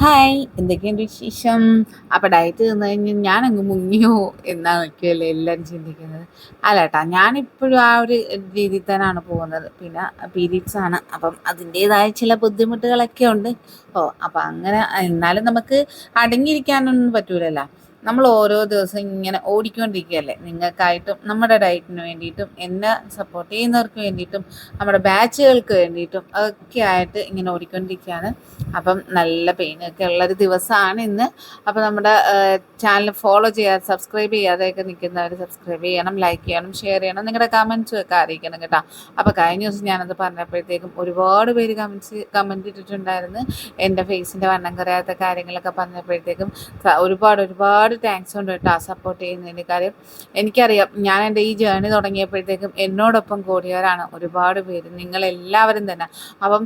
Hi എന്തൊക്കെയുണ്ട് വിശേഷം? അപ്പോൾ ഡയറ്റ് തിന്നു കഴിഞ്ഞാൽ ഞാനങ്ങ് മുങ്ങിയോ എന്നാണ് നോക്കിയല്ലേ എല്ലാവരും ചിന്തിക്കുന്നത്. അല്ല ഞാനിപ്പോഴും ആ ഒരു രീതിയിൽ തന്നെയാണ് പോകുന്നത്. പിന്നെ പീരീഡ്സ് ആണ്. അപ്പം അതിന്റേതായ ചില ബുദ്ധിമുട്ടുകളൊക്കെ ഉണ്ട്. ഓ അപ്പം അങ്ങനെ എന്നാലും നമുക്ക് അടങ്ങിയിരിക്കാനൊന്നും പറ്റൂലല്ലോ. നമ്മൾ ഓരോ ദിവസം ഇങ്ങനെ ഓടിക്കൊണ്ടിരിക്കുകയല്ലേ? നിങ്ങൾക്കായിട്ടും നമ്മുടെ ഡയറ്റിന് വേണ്ടിയിട്ടും എന്നെ സപ്പോർട്ട് ചെയ്യുന്നവർക്ക് വേണ്ടിയിട്ടും നമ്മുടെ ബാച്ചുകൾക്ക് വേണ്ടിയിട്ടും ഒക്കെ ആയിട്ട് ഇങ്ങനെ ഓടിക്കൊണ്ടിരിക്കുകയാണ്. അപ്പം നല്ല പെയിനൊക്കെ ഉള്ളൊരു ദിവസമാണ് ഇന്ന്. അപ്പം നമ്മുടെ ചാനൽ ഫോളോ ചെയ്യാതെ സബ്സ്ക്രൈബ് ചെയ്യാതെയൊക്കെ നിൽക്കുന്നവർ സബ്സ്ക്രൈബ് ചെയ്യണം ലൈക്ക് ചെയ്യണം ഷെയർ ചെയ്യണം. നിങ്ങളുടെ കമൻസും ഒക്കെ അറിയിക്കണം കേട്ടോ. അപ്പോൾ കഴിഞ്ഞ ദിവസം ഞാനത് പറഞ്ഞപ്പോഴത്തേക്കും ഒരുപാട് പേര് കമൻസ് കമന്റ് ഇട്ടിട്ടുണ്ടായിരുന്നു. എന്റെ ഫേസിന്റെ വണ്ണം കുറയാത്ത കാര്യങ്ങളൊക്കെ പറഞ്ഞപ്പോഴത്തേക്കും ഒരുപാട് ഒരുപാട് താങ്ക്സ് ഉണ്ട് കേട്ടോ സപ്പോർട്ട് ചെയ്യുന്നതിന്റെ കാര്യം. എനിക്കറിയാം ഞാൻ എന്റെ ഈ ജേണി തുടങ്ങിയപ്പോഴത്തേക്കും എന്നോടൊപ്പം കൂടിയവരാണ് ഒരുപാട് പേര്. നിങ്ങളെല്ലാവരും തന്നെ. അപ്പം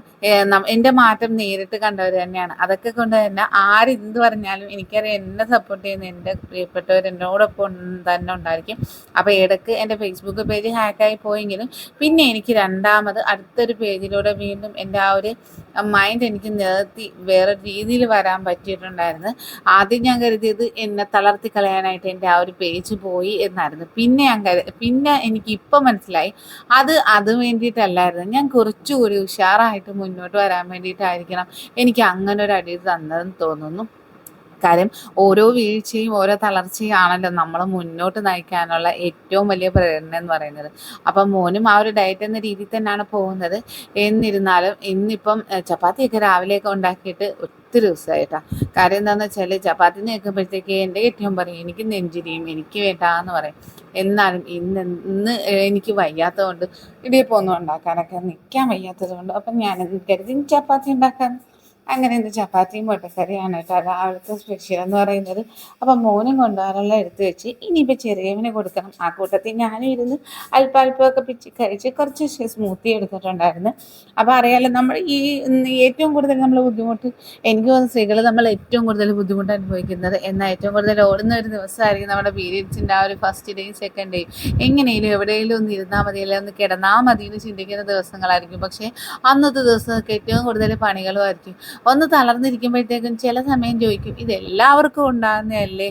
എന്റെ മാറ്റം നേരിട്ട് കണ്ടവർ തന്നെയാണ്. അതൊക്കെ കൊണ്ട് തന്നെ ആരെന്ത് പറഞ്ഞാലും എനിക്കറിയാം എന്നെ സപ്പോർട്ട് ചെയ്യുന്ന എന്റെ പ്രിയപ്പെട്ടവർ എന്നോടൊപ്പം തന്നെ ഉണ്ടായിരിക്കും. അപ്പോൾ ഇടയ്ക്ക് എന്റെ ഫേസ്ബുക്ക് പേജ് ഹാക്കായി പോയെങ്കിലും പിന്നെ എനിക്ക് രണ്ടാമത് അടുത്തൊരു പേജിലൂടെ വീണ്ടും എന്റെ ആ ഒരു മൈൻഡ് എനിക്ക് നിർത്തി വേറെ രീതിയിൽ വരാൻ പറ്റിയിട്ടുണ്ടായിരുന്നു. ആദ്യം ഞാൻ കരുതിയത് എന്നെ തളർത്തി കളയാനായിട്ട് എന്റെ ആ ഒരു പേജ് പോയി എന്നായിരുന്നു. പിന്നെ ഞാൻ പിന്നെ എനിക്ക് ഇപ്പം മനസ്സിലായി. അത് അത് വേണ്ടിയിട്ടല്ലായിരുന്നു. ഞാൻ കുറച്ചുകൂടി ഉഷാറായിട്ട് മുന്നോട്ട് വരാൻ വേണ്ടിയിട്ടായിരിക്കണം എനിക്ക് അങ്ങനെ ഒരു അടി തന്നതെന്ന് തോന്നുന്നു. കാര്യം ഓരോ വീഴ്ചയും ഓരോ തളർച്ചയും ആണല്ലോ നമ്മൾ മുന്നോട്ട് നയിക്കാനുള്ള ഏറ്റവും വലിയ പ്രേരണ എന്ന് പറയുന്നത്. അപ്പം മോനും ആ ഒരു ഡയറ്റ് എന്ന രീതിയിൽ തന്നെയാണ് പോകുന്നത്. എന്നിരുന്നാലും ഇന്നിപ്പം ചപ്പാത്തിയൊക്കെ രാവിലെയൊക്കെ ഉണ്ടാക്കിയിട്ട് ഒത്തിരി ദിവസമായിട്ടാ. കാര്യം എന്താണെന്ന് വെച്ചാൽ ചപ്പാത്തി നിൽക്കുമ്പോഴത്തേക്ക് എന്റെ കെട്ടിയും പറയും എനിക്ക് നെഞ്ചിരിയും എനിക്ക് വേണ്ടാന്ന് പറയും. എന്നാലും ഇന്ന് ഇന്ന് എനിക്ക് വയ്യാത്തതുകൊണ്ട് ഇടിയപ്പം ഉണ്ടാക്കാനൊക്കെ നിൽക്കാൻ വയ്യാത്തത് കൊണ്ട് അപ്പം ഞാൻ കരുതി ചപ്പാത്തി ഉണ്ടാക്കാൻ അങ്ങനെ എന്ത് ചപ്പാത്തിയും മുട്ടക്കറിയാണ് കേട്ടോ. രാവിലത്തെ സ്പെഷ്യൽ എന്ന് പറയുന്നത്. അപ്പം മോനും കൊണ്ടുപോകാനുള്ള എടുത്ത് വെച്ച് ഇനിയിപ്പോൾ ചെറിയവനെ കൊടുക്കണം. ആ കൂട്ടത്തിൽ ഞാനും ഇരുന്ന് അല്പാൽപ്പമൊക്കെ പിച്ച് കഴിച്ച് കുറച്ച് സ്മൂത്തി എടുത്തിട്ടുണ്ടായിരുന്നു. അപ്പോൾ അറിയാലോ നമ്മൾ ഈ ഏറ്റവും കൂടുതൽ നമ്മൾ ബുദ്ധിമുട്ട് എനിക്ക് തോന്നുന്ന സ്ത്രീകൾ നമ്മൾ ഏറ്റവും കൂടുതൽ ബുദ്ധിമുട്ട് അനുഭവിക്കുന്നത്. എന്നാൽ ഏറ്റവും കൂടുതൽ ഓടുന്ന ഒരു ദിവസമായിരിക്കും നമ്മുടെ പീരീഡ്സിന്റെ ആ ഒരു ഫസ്റ്റ് ഡേയും സെക്കൻഡ് ഡേയും എങ്ങനെയും എവിടെയെങ്കിലും ഒന്ന് ഇരുന്നാൽ മതി അല്ലെങ്കിൽ ഒന്ന് കിടന്നാൽ മതി എന്ന് ചിന്തിക്കുന്ന ദിവസങ്ങളായിരിക്കും. പക്ഷേ അന്നത്തെ ദിവസമൊക്കെ ഏറ്റവും കൂടുതൽ പണികളും ആയിരിക്കും. ഒന്ന് തളർന്നിരിക്കുമ്പോഴത്തേക്കും ചില സമയം ചോദിക്കും ഇതെല്ലാവർക്കും ഉണ്ടാകുന്നതല്ലേ?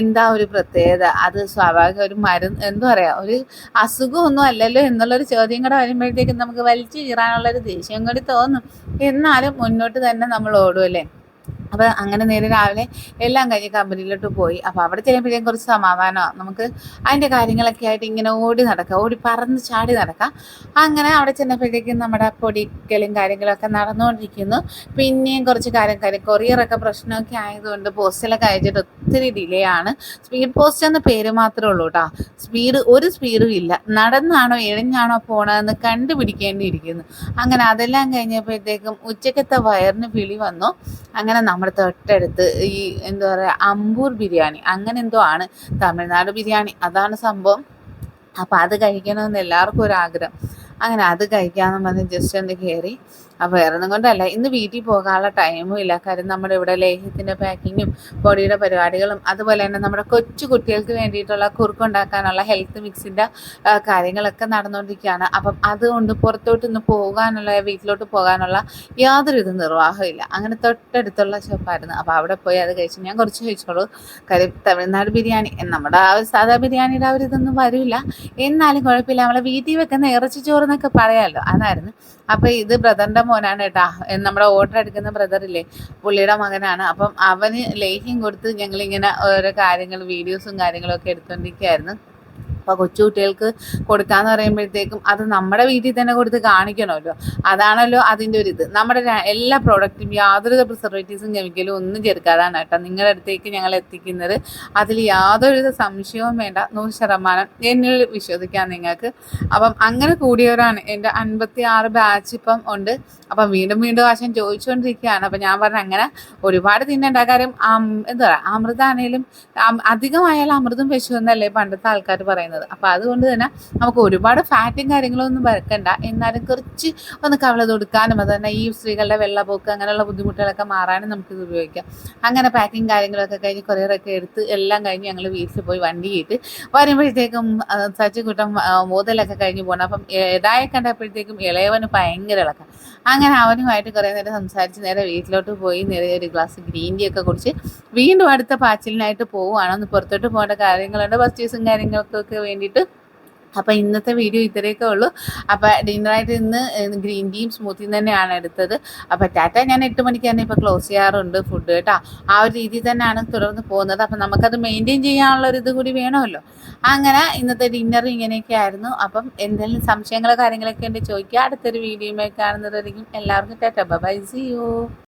എന്താ ഒരു പ്രത്യേകത? അത് സ്വാഭാവിക ഒരു മരുന്ന് എന്താ പറയുക ഒരു അസുഖമൊന്നും അല്ലല്ലോ എന്നുള്ളൊരു ചോദ്യം കൂടെ വരുമ്പോഴത്തേക്കും നമുക്ക് വലിച്ചു കീറാനുള്ളൊരു ദേഷ്യം കൂടി തോന്നും. എന്നാലും മുന്നോട്ട് തന്നെ നമ്മൾ ഓടുമല്ലേ അപ്പോൾ അങ്ങനെ നേരെ രാവിലെ എല്ലാം കഴിഞ്ഞ് കമ്പനിയിലോട്ട് പോയി. അപ്പോൾ അവിടെ ചെല്ലുമ്പോഴേക്കും കുറച്ച് സമാധാനമാണ് നമുക്ക് അതിന്റെ കാര്യങ്ങളൊക്കെ ആയിട്ട് ഇങ്ങനെ ഓടി നടക്കുക ഓടി പറന്ന് ചാടി നടക്കാം. അങ്ങനെ അവിടെ ചെന്നപ്പോഴേക്കും നമ്മുടെ പൊടിക്കലും കാര്യങ്ങളൊക്കെ നടന്നുകൊണ്ടിരിക്കുന്നു പിന്നെയും കുറച്ച് കാര്യം കാര്യം. കൊറിയറൊക്കെ പ്രശ്നമൊക്കെ ആയതുകൊണ്ട് പോസ്റ്റിലൊക്കെ അയച്ചിട്ട് ഒത്തിരി ഡിലേ ആണ്. സ്പീഡ് പോസ്റ്റ് എന്ന പേര് മാത്രമേ ഉള്ളൂ കേട്ടോ സ്പീഡ് ഒരു സ്പീഡും ഇല്ല. നടന്നാണോ ഇഴഞ്ഞാണോ പോണതെന്ന് കണ്ടുപിടിക്കേണ്ടിയിരിക്കുന്നു. അങ്ങനെ അതെല്ലാം കഴിഞ്ഞപ്പോഴത്തേക്കും ഉച്ചക്കത്തെ വയറിന് വിളി വന്നു. അങ്ങനെ നമ്മുടെ തൊട്ടടുത്ത് ഈ എന്താ പറയുക അമ്പൂർ ബിരിയാണി. അങ്ങനെ എന്തോ ആണ്. തമിഴ്നാട് ബിരിയാണി. അതാണ് സംഭവം. അപ്പം അത് കഴിക്കണമെന്ന് എല്ലാവർക്കും ഒരു ആഗ്രഹം. അങ്ങനെ അത് കഴിക്കാമെന്ന് പറഞ്ഞ് ജസ്റ്റ് ഒന്ന് കയറി അപ്പോൾ വേറെ ഒന്നും കൊണ്ടല്ല. ഇന്ന് വീട്ടിൽ പോകാനുള്ള ടൈമും ഇല്ല. കാര്യം നമ്മുടെ ഇവിടെ ലേഹ്യത്തിന്റെ പാക്കിങ്ങും ബോഡിയുടെ പരിപാടികളും അതുപോലെ തന്നെ നമ്മുടെ കൊച്ചു കുട്ടികൾക്ക് വേണ്ടിയിട്ടുള്ള കുറുക്കുണ്ടാക്കാനുള്ള ഹെൽത്ത് മിക്സിന്റെ കാര്യങ്ങളൊക്കെ നടന്നുകൊണ്ടിരിക്കുകയാണ് അപ്പം അതുകൊണ്ട് പുറത്തോട്ട് ഇന്ന് പോകാനുള്ള വീട്ടിലോട്ട് പോകാനുള്ള യാതൊരു ഇത് നിർവാഹമില്ല അങ്ങനെ തൊട്ടടുത്തുള്ള ഷോപ്പായിരുന്നു അപ്പോൾ അവിടെ പോയി അത് കഴിച്ചു ഞാൻ കുറച്ച് കഴിച്ചോളൂ. കാര്യം തമിഴ്നാട് ബിരിയാണി നമ്മുടെ ആ സാധാ ബിരിയാണിയുടെ ആ ഒരു ഇതൊന്നും വരില്ല എന്നാലും കുഴപ്പമില്ല. നമ്മളെ വീട്ടിൽ വെക്കുന്ന ഇറച്ചി ചോറ് എന്നൊക്കെ പറയാമല്ലോ അതായിരുന്നു. അപ്പോൾ ഇത് ബ്രദറിന്റെ മോനാണ് കേട്ടാ. നമ്മുടെ ഓർഡർ എടുക്കുന്ന ബ്രദറില്ലേ പുള്ളിയുടെ മകനാണ്. അപ്പം അവന് ലേഹ്യം കൊടുത്ത് ഞങ്ങളിങ്ങനെ ഓരോ കാര്യങ്ങൾ വീഡിയോസും കാര്യങ്ങളും ഒക്കെ എടുത്തുകൊണ്ടിരിക്കുകയായിരുന്നു അപ്പോൾ കൊച്ചുകുട്ടികൾക്ക് കൊടുക്കാന്ന് പറയുമ്പോഴത്തേക്കും അത് നമ്മുടെ വീട്ടിൽ തന്നെ കൊടുത്ത് കാണിക്കണമല്ലോ. അതാണല്ലോ അതിന്റെ ഒരു ഇത്. നമ്മുടെ എല്ലാ പ്രോഡക്റ്റും യാതൊരു പ്രിസർവേറ്റീവ്സും കെമിക്കലും ഒന്നും ചേർക്കാതാണ് കേട്ടോ. നിങ്ങളുടെ അടുത്തേക്ക് ഞങ്ങൾ എത്തിക്കുന്നത്. അതിൽ യാതൊരു സംശയവും വേണ്ട. നൂറ് ശതമാനം എന്നിൽ വിശ്വസിക്കാം നിങ്ങൾക്ക്. അപ്പം അങ്ങനെ കൂടിയവരാണ്. എന്റെ അൻപത്തി ആറ് ബാച്ച് ഇപ്പം ഉണ്ട്. അപ്പം വീണ്ടും വീണ്ടും ആശം ചോദിച്ചുകൊണ്ടിരിക്കുകയാണ്. അപ്പം ഞാൻ പറഞ്ഞ അങ്ങനെ ഒരുപാട് തിന്നേണ്ട കാര്യം എന്താ പറയുക അമൃതാണേലും അധികമായാലും അമൃതും വിശു എന്നല്ലേ പണ്ടത്തെ ആൾക്കാർ പറയുന്നത്. പറയുന്നത്. അപ്പോൾ അതുകൊണ്ട് തന്നെ നമുക്ക് ഒരുപാട് ഫാറ്റും കാര്യങ്ങളൊന്നും വരക്കണ്ട. എന്നാലും കുറച്ച് ഒന്ന് കവള തൊടുക്കാനും അത് തന്നെ ഈ സ്ത്രീകളുടെ വെള്ളപ്പോക്ക് അങ്ങനെയുള്ള ബുദ്ധിമുട്ടുകളൊക്കെ മാറാനും നമുക്കിത് ഉപയോഗിക്കാം. അങ്ങനെ പാക്കിങ് കാര്യങ്ങളൊക്കെ കഴിഞ്ഞ് കൊറിയറൊക്കെ എടുത്ത് എല്ലാം കഴിഞ്ഞ് ഞങ്ങൾ വീട്ടിൽ പോയി വണ്ടിയിട്ട് വരുമ്പോഴത്തേക്കും കൂട്ടം മോതലൊക്കെ കഴിഞ്ഞ് പോകണം അപ്പം ഇതായി കണ്ടപ്പോഴത്തേക്കും ഇളയവന് ഭയങ്കര ഇളക്കം. അങ്ങനെ അവനുമായിട്ട് കുറേ നേരം സംസാരിച്ച് നേരെ വീട്ടിലോട്ട് പോയി നേരെ ഒരു ഗ്ലാസ് ഗ്രീൻ ടീ ഒക്കെ കുടിച്ച് വീണ്ടും അടുത്ത പാച്ചിലിനായിട്ട് പോവുകയാണ്. ഒന്ന് പുറത്തോട്ട് പോകേണ്ട കാര്യങ്ങളുണ്ട് പർച്ചേസും കാര്യങ്ങൾക്കൊക്കെ വേണ്ടിയിട്ട്. അപ്പോൾ ഇന്നത്തെ വീഡിയോ ഇത്രയൊക്കെ ഉള്ളൂ. അപ്പോൾ ഡിന്നറായിട്ട് ഇന്ന് ഗ്രീൻ ടീയും സ്മൂത്തിയും തന്നെയാണ് എടുത്തത്. അപ്പോൾ ടാറ്റ ഞാൻ എട്ട് മണിക്ക് തന്നെ ഇപ്പോൾ ക്ലോസ് ചെയ്യാറുണ്ട് ഫുഡ് കേട്ടോ. ആ ഒരു രീതിയിൽ തന്നെയാണ് തുടർന്ന് പോകുന്നത്. അപ്പോൾ നമുക്കത് മെയിന്റെയിൻ ചെയ്യാനുള്ള ഒരു ഇത് കൂടി വേണമല്ലോ. അങ്ങനെ ഇന്നത്തെ ഡിന്നർ ഇങ്ങനെയൊക്കെ ആയിരുന്നു. അപ്പം എന്തെങ്കിലും സംശയങ്ങളോ കാര്യങ്ങളൊക്കെ ഉണ്ട് ചോദിക്കുക. അടുത്തൊരു വീഡിയോയുമായി കാണുന്നതായിരിക്കും എല്ലാവർക്കും ടാറ്റ ബൈ സി യു